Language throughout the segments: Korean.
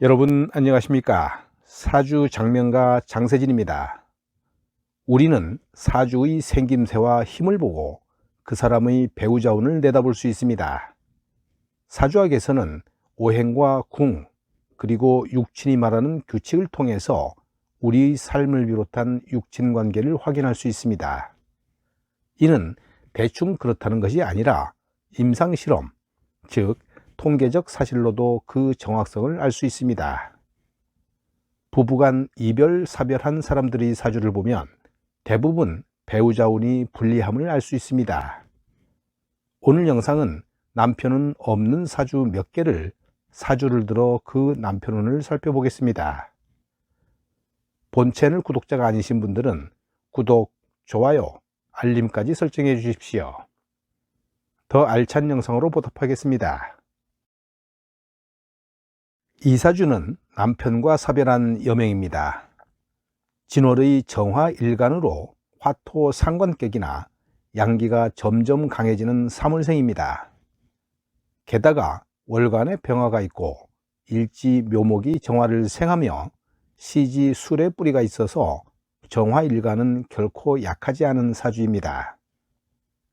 여러분 안녕하십니까? 사주 장명가 장세진입니다. 우리는 사주의 생김새와 힘을 보고 그 사람의 배우자운을 내다볼 수 있습니다. 사주학에서는 오행과 궁 그리고 육친이 말하는 규칙을 통해서 우리의 삶을 비롯한 육친 관계를 확인할 수 있습니다. 이는 대충 그렇다는 것이 아니라 임상실험 즉 통계적 사실로도 그 정확성을 알 수 있습니다. 부부간 이별, 사별한 사람들의 사주를 보면 대부분 배우자 운이 불리함을 알 수 있습니다. 오늘 영상은 남편은 없는 사주 몇 개를 사주를 들어 그 남편 운을 살펴보겠습니다. 본 채널 구독자가 아니신 분들은 구독, 좋아요, 알림까지 설정해 주십시오. 더 알찬 영상으로 보답하겠습니다. 이사주는 남편과 사별한 여명입니다. 진월의 정화 일간으로 화토 상관격이나 양기가 점점 강해지는 사물생입니다. 게다가 월간에 병화가 있고 일지 묘목이 정화를 생하며 시지 술의 뿌리가 있어서 정화 일간은 결코 약하지 않은 사주입니다.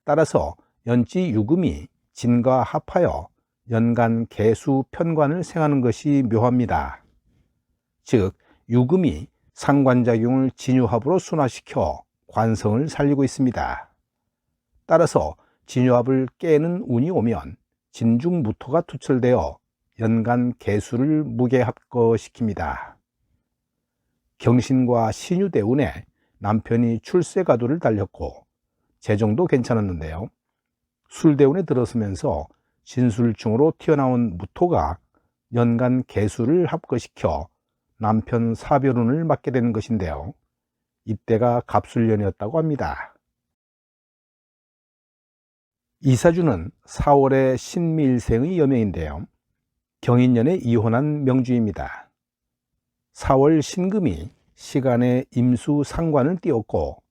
따라서 연지 유금이 진과 합하여 연간 개수 편관을 생하는 것이 묘합니다. 즉 유금이 상관작용을 진유합으로 순화시켜 관성을 살리고 있습니다. 따라서 진유합을 깨는 운이 오면 진중무토가 투철되어 연간 개수를 무게합거시킵니다. 경신과 신유대 운에 남편이 출세가도를 달렸고 재정도 괜찮았는데요. 술대운에 들어서면서 진술중으로 튀어나온 무토가 연간 개수를 합거시켜 남편 사별운을 맞게 되는 것인데요. 이때가 갑술년이었다고 합니다. 이사주는 4월의 신미일생의 여명인데요. 경인년에 이혼한 명주입니다. 4월 신금이 시간에 임수 상관을 띄웠고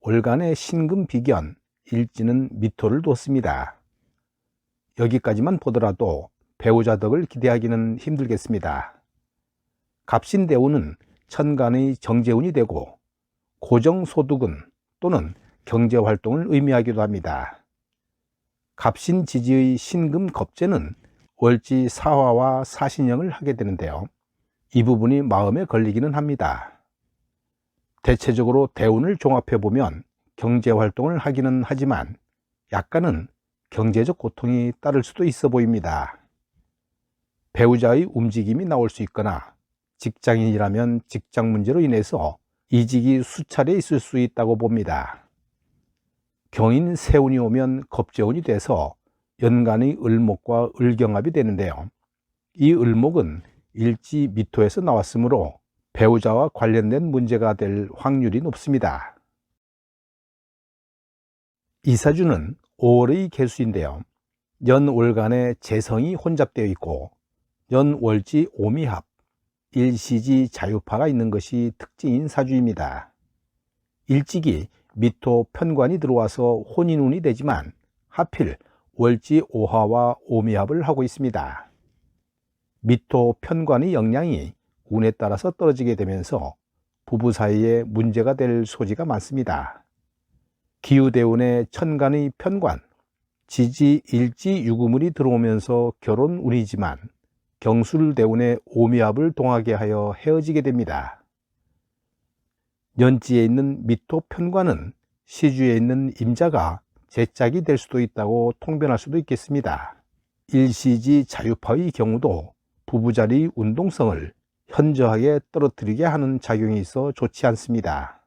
월간의 신금 비견, 일지는 미토를 뒀습니다. 여기까지만 보더라도 배우자 덕을 기대하기는 힘들겠습니다. 갑신대운은 천간의 정재운이 되고 고정소득은 또는 경제활동을 의미하기도 합니다. 갑신지지의 신금 겁재는 월지 사화와 사신형을 하게 되는데요. 이 부분이 마음에 걸리기는 합니다. 대체적으로 대운을 종합해 보면 경제활동을 하기는 하지만 약간은 경제적 고통이 따를 수도 있어 보입니다. 배우자의 움직임이 나올 수 있거나 직장인이라면 직장 문제로 인해서 이직이 수차례 있을 수 있다고 봅니다. 경인 세운이 오면 겁재운이 돼서 연간의 을목과 을경합이 되는데요. 이 을목은 일지 미토에서 나왔으므로 배우자와 관련된 문제가 될 확률이 높습니다. 이사주는 5월의 개수인데요. 연월간에 재성이 혼잡되어 있고 연월지 오미합, 일시지 자유파가 있는 것이 특징인 사주입니다. 일찍이 미토 편관이 들어와서 혼인운이 되지만 하필 월지 오화와 오미합을 하고 있습니다. 미토 편관의 영향이 운에 따라서 떨어지게 되면서 부부 사이에 문제가 될 소지가 많습니다. 기후대운의 천간의 편관, 지지, 일지, 유구물이 들어오면서 결혼 운이지만 경술대운의 오미합을 동하게 하여 헤어지게 됩니다. 년지에 있는 미토 편관은 시주에 있는 임자가 제짝이 될 수도 있다고 통변할 수도 있겠습니다. 일시지 자유파의 경우도 부부자리 운동성을 현저하게 떨어뜨리게 하는 작용이 있어 좋지 않습니다.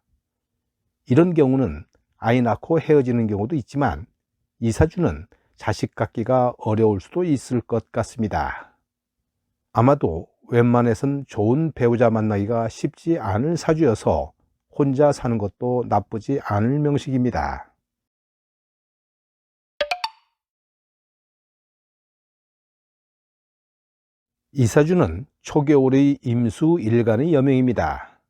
이런 경우는 아이 낳고 헤어지는 경우도 있지만 이사주는 자식 갖기가 어려울 수도 있을 것 같습니다. 아마도 웬만해선 좋은 배우자 만나기가 쉽지 않을 사주여서 혼자 사는 것도 나쁘지 않을 명식입니다. 이사주는 초겨울의 임수 일간의 여명입니다.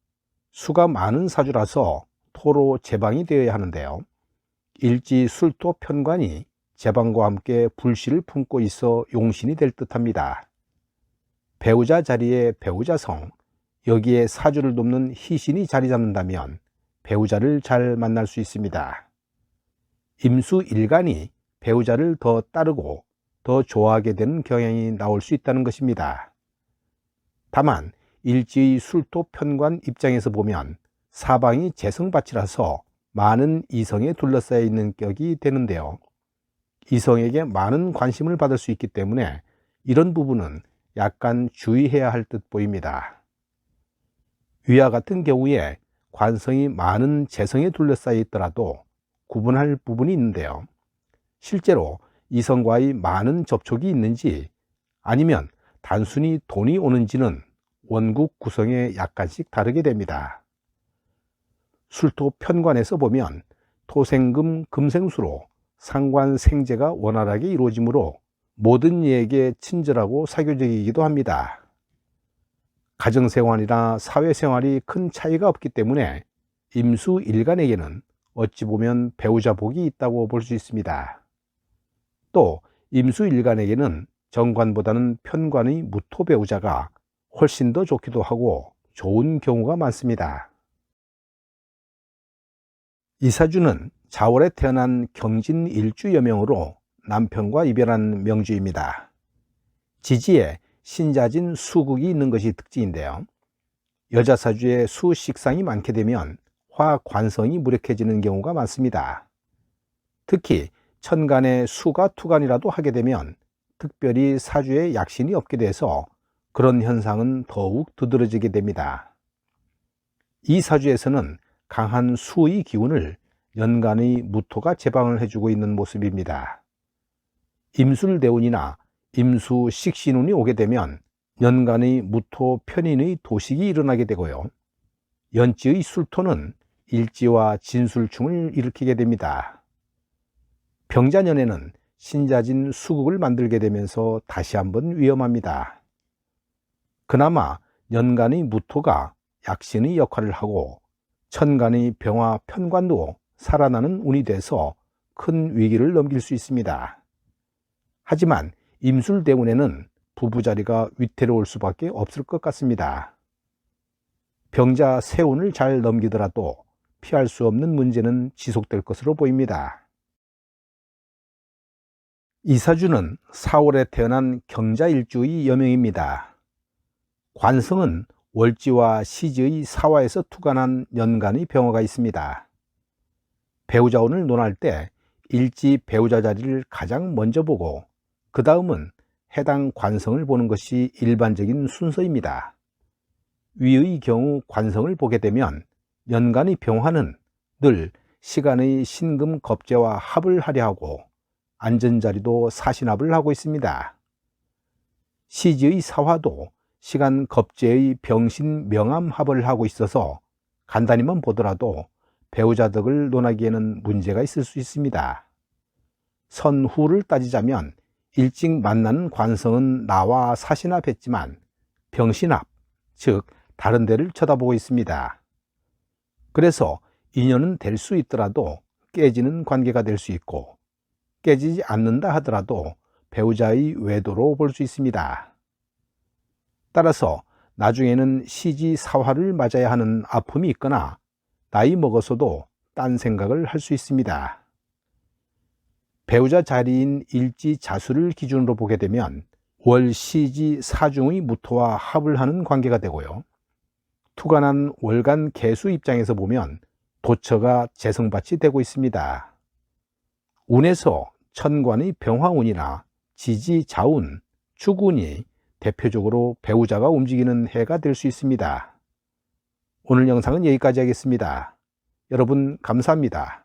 수가 많은 사주라서 토로 제방이 되어야 하는데요. 일지 술토 편관이 제방과 함께 불씨를 품고 있어 용신이 될 듯합니다. 배우자 자리에 배우자 성, 여기에 사주를 돕는 희신이 자리 잡는다면 배우자를 잘 만날 수 있습니다. 임수 일간이 배우자를 더 따르고 더 좋아하게 되는 경향이 나올 수 있다는 것입니다. 다만 일지의 술토 편관 입장에서 보면 사방이 재성밭이라서 많은 이성에 둘러싸여 있는 격이 되는데요. 이성에게 많은 관심을 받을 수 있기 때문에 이런 부분은 약간 주의해야 할 듯 보입니다. 위와 같은 경우에 관성이 많은 재성에 둘러싸여 있더라도 구분할 부분이 있는데요. 실제로 이성과의 많은 접촉이 있는지 아니면 단순히 돈이 오는지는 원국 구성에 약간씩 다르게 됩니다. 술토 편관에서 보면 토생금 금생수로 상관 생재가 원활하게 이루어지므로 모든 이에게 친절하고 사교적이기도 합니다. 가정생활이나 사회생활이 큰 차이가 없기 때문에 임수 일간에게는 어찌 보면 배우자 복이 있다고 볼 수 있습니다. 또 임수 일간에게는 정관보다는 편관의 무토 배우자가 훨씬 더 좋기도 하고 좋은 경우가 많습니다. 이사주는 자월에 태어난 경진 일주 여명으로 남편과 이별한 명주입니다. 지지에 신자진 수국이 있는 것이 특징인데요. 여자 사주에 수식상이 많게 되면 화관성이 무력해지는 경우가 많습니다. 특히 천간에 수가 투간이라도 하게 되면 특별히 사주에 약신이 없게 돼서 그런 현상은 더욱 두드러지게 됩니다. 이 사주에서는 강한 수의 기운을 연간의 무토가 제방을 해주고 있는 모습입니다. 임술대운이나 임수 식신운이 오게 되면 연간의 무토 편인의 도식이 일어나게 되고요. 연지의 술토는 일지와 진술충을 일으키게 됩니다. 병자년에는 신자진 수국을 만들게 되면서 다시 한번 위험합니다. 그나마 연간의 무토가 약신의 역할을 하고 천간의 병화 편관도 살아나는 운이 돼서 큰 위기를 넘길 수 있습니다. 하지만 임술대운에는 부부 자리가 위태로울 수밖에 없을 것 같습니다. 병자 세운을 잘 넘기더라도 피할 수 없는 문제는 지속될 것으로 보입니다. 이사주는 4월에 태어난 경자일주의 여명입니다. 관성은 월지와 시지의 사화에서 투간한 연간의 병화가 있습니다. 배우자운을 논할 때 일지 배우자 자리를 가장 먼저 보고 그 다음은 해당 관성을 보는 것이 일반적인 순서입니다. 위의 경우 관성을 보게 되면 연간의 병화는 늘 시간의 신금 겁재와 합을 하려 하고 안전자리도 사신합을 하고 있습니다. 시지의 사화도 시간 겁재의 병신 명암 합을 하고 있어서 간단히만 보더라도 배우자 덕을 논하기에는 문제가 있을 수 있습니다. 선후를 따지자면 일찍 만나는 관성은 나와 사신합했지만 병신합, 즉 다른 데를 쳐다보고 있습니다. 그래서 인연은 될 수 있더라도 깨지는 관계가 될 수 있고 깨지지 않는다 하더라도 배우자의 외도로 볼 수 있습니다. 따라서 나중에는 시지 사화를 맞아야 하는 아픔이 있거나 나이 먹어서도 딴 생각을 할 수 있습니다. 배우자 자리인 일지 자수를 기준으로 보게 되면 월 시지 사중의 무토와 합을 하는 관계가 되고요. 투간한 월간 개수 입장에서 보면 도처가 재성밭이 되고 있습니다. 운에서 천관의 병화운이나 지지 자운, 축운이 대표적으로 배우자가 움직이는 해가 될 수 있습니다. 오늘 영상은 여기까지 하겠습니다. 여러분 감사합니다.